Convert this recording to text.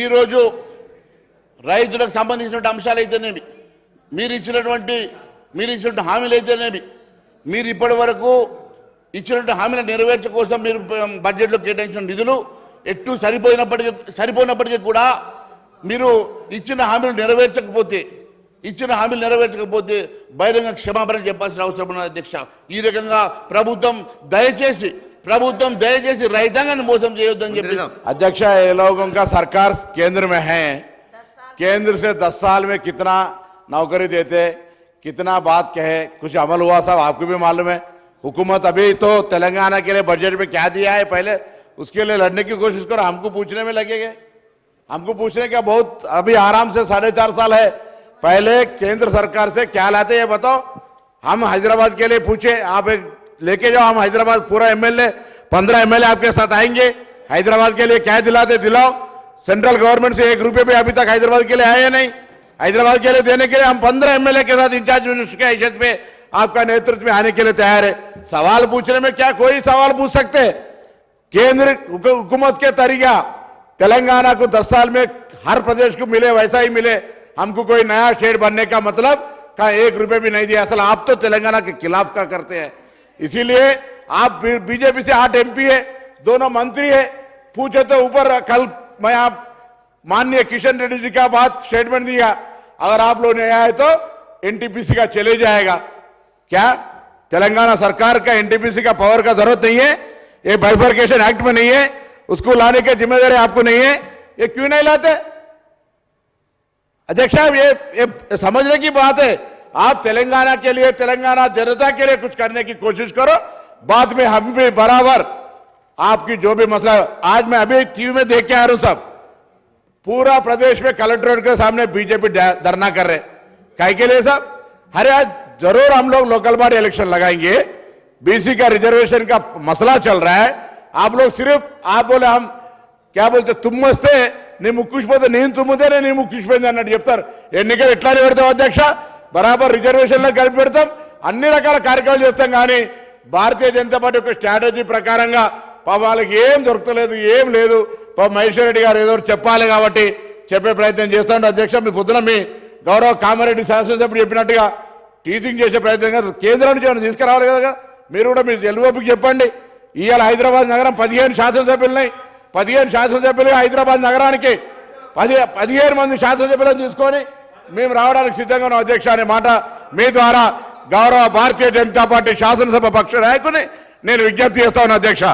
ఈరోజు రైతులకు సంబంధించిన అంశాలు అయితేనేమి మీరు ఇచ్చినటువంటి మీరు ఇచ్చినటువంటి హామీలు అయితేనేమి మీరు ఇప్పటి వరకు ఇచ్చినటువంటి హామీలను నెరవేర్చ కోసం మీరు బడ్జెట్లో కేటాయించిన నిధులు ఎట్టు సరిపోయినప్పటికీ సరిపోయినప్పటికీ కూడా మీరు ఇచ్చిన హామీలు నెరవేర్చకపోతే ఇచ్చిన హామీలు నెరవేర్చకపోతే బహిరంగ క్షమాపణ చెప్పాల్సిన అవసరం ఉన్నది అధ్యక్ష. ఈ రకంగా ప్రభుత్వం దయచేసి ప్రభుత్వం దయచేసి రైతాంగాన్ని మోసం చేయొద్దని చెప్పి अध्यक्ष ये लोगों का सरकार केंद्र में है केंद्र से 10 साल में कितना नौकरी देते कितना बात कहे कुछ अमल हुआ साहब आपको भी मालूम है हुकूमत अभी तो तेलंगाना के लिए बजट में क्या दिया है पहले उसके लिए लड़ने की कोशिश करो हमको पूछने में लगेंगे हमको पूछने का बहुत अभी आराम से साढ़े चार साल है पहले केंद्र सरकार से क्या लाते ये बताओ हम हैदराबाद के लिए पूछे आप एक लेके जाओ, हम हैदराबाद पूरा एमएलए पंद्रह एमएलए आपके साथ आएँगे। हैदराबाद के लिए क्या दिलाते दिलाओ। सेंट्रल गवर्नमेंट से एक रुपए भी अभी तक हैदराबाद के लिए आए नहीं। हैदराबाद के लिए देने के लिए हम पंद्रह एमएलए के साथ इंचार्ज मिनिस्टर के हैसियत में आपका नेतृत्व में आने के लिए तैयार है। सवाल पूछने में क्या कोई सवाल पूछ सकते? केंद्र हुकूमत के तरीका। तेलंगाना को 10 साल में हर प्रदेश को मिले, वैसा ही मिले। हमको कोई नया स्टेट बनने का मतलब का एक रुपए भी नहीं दिया। असल आप तो तेलंगाना के खिलाफ का करते हैं। इसीलिए आप बीजेपी से आठ एमपी है दोनों मंत्री है। पूछे तो ऊपर कल मैं आप माननीय किशन रेड्डी जी का बात स्टेटमेंट दिया। अगर आप लोग नहीं आए तो एनटीपीसी का चले जाएगा क्या? तेलंगाना सरकार का एनटीपीसी का पावर का ज़रूरत नहीं है। ये बाइफर्केशन एक्ट में नहीं है। उसको लाने की ज़िम्मेदारी आपको नहीं है। ये क्यों नहीं लाते? अध्यक्ष साहब ये, ये समझने की बात है। आप तेलंगाना के लिए तेलंगाना जनता के लिए कुछ करने की कोशिश करो बाद में हम भी बराबर आपकी जो भी मसला है आज मैं अभी टीवी में देख के आ रहा हूं सब पूरा प्रदेश में कलेक्ट्रेट के सामने बीजेपी धरना कर रहे काय के लिए साहब अरे आज जरूर हम लोग लोकल बॉडी इलेक्शन लगाएंगे बीसी का रिजर्वेशन का मसला चल रहा है आप लोग सिर्फ आप बोले हम क्या बोलते तुम వస్తే నీ ముక్కుసిపోతే నేను తుమ్మితేనే నీ ముక్కుసిపోయింది అన్నట్టు చెప్తారు ఎన్నికలు ఎట్లానే పెడతాం అధ్యక్ష బరాబర్ రిజర్వేషన్లో కలిపి పెడతాం. అన్ని రకాల కార్యక్రమాలు చేస్తాం కానీ భారతీయ జనతా పార్టీ యొక్క స్ట్రాటజీ ప్రకారంగా వాళ్ళకి ఏం దొరకలేదు ఏం లేదు. పాప మహేశ్వర్ రెడ్డి గారు ఏదో చెప్పాలి కాబట్టి చెప్పే ప్రయత్నం చేస్తాడు. అధ్యక్ష మీ పొద్దున మీ గౌరవ కామారెడ్డి శాసనసభ్యుడు చెప్పినట్టుగా టీచింగ్ చేసే ప్రయత్నం కాదు. కేంద్రం నుంచి తీసుకురావాలి కదా మీరు కూడా మీరు ఎల్ఓపికి చెప్పండి. ఇవాళ హైదరాబాద్ నగరం పదిహేను శాసనసభ్యులని పదిహేను శాసనసభ్యులుగా హైదరాబాద్ నగరానికి పది పదిహేను మంది శాసనసభ్యులను తీసుకొని మేము రావడానికి సిద్ధంగా ఉన్న. అధ్యక్ష అనే మాట మీ ద్వారా గౌరవ భారతీయ జనతా పార్టీ శాసనసభ పక్ష నాయకుని నేను విజ్ఞప్తి చేస్తా ఉన్నా అధ్యక్ష.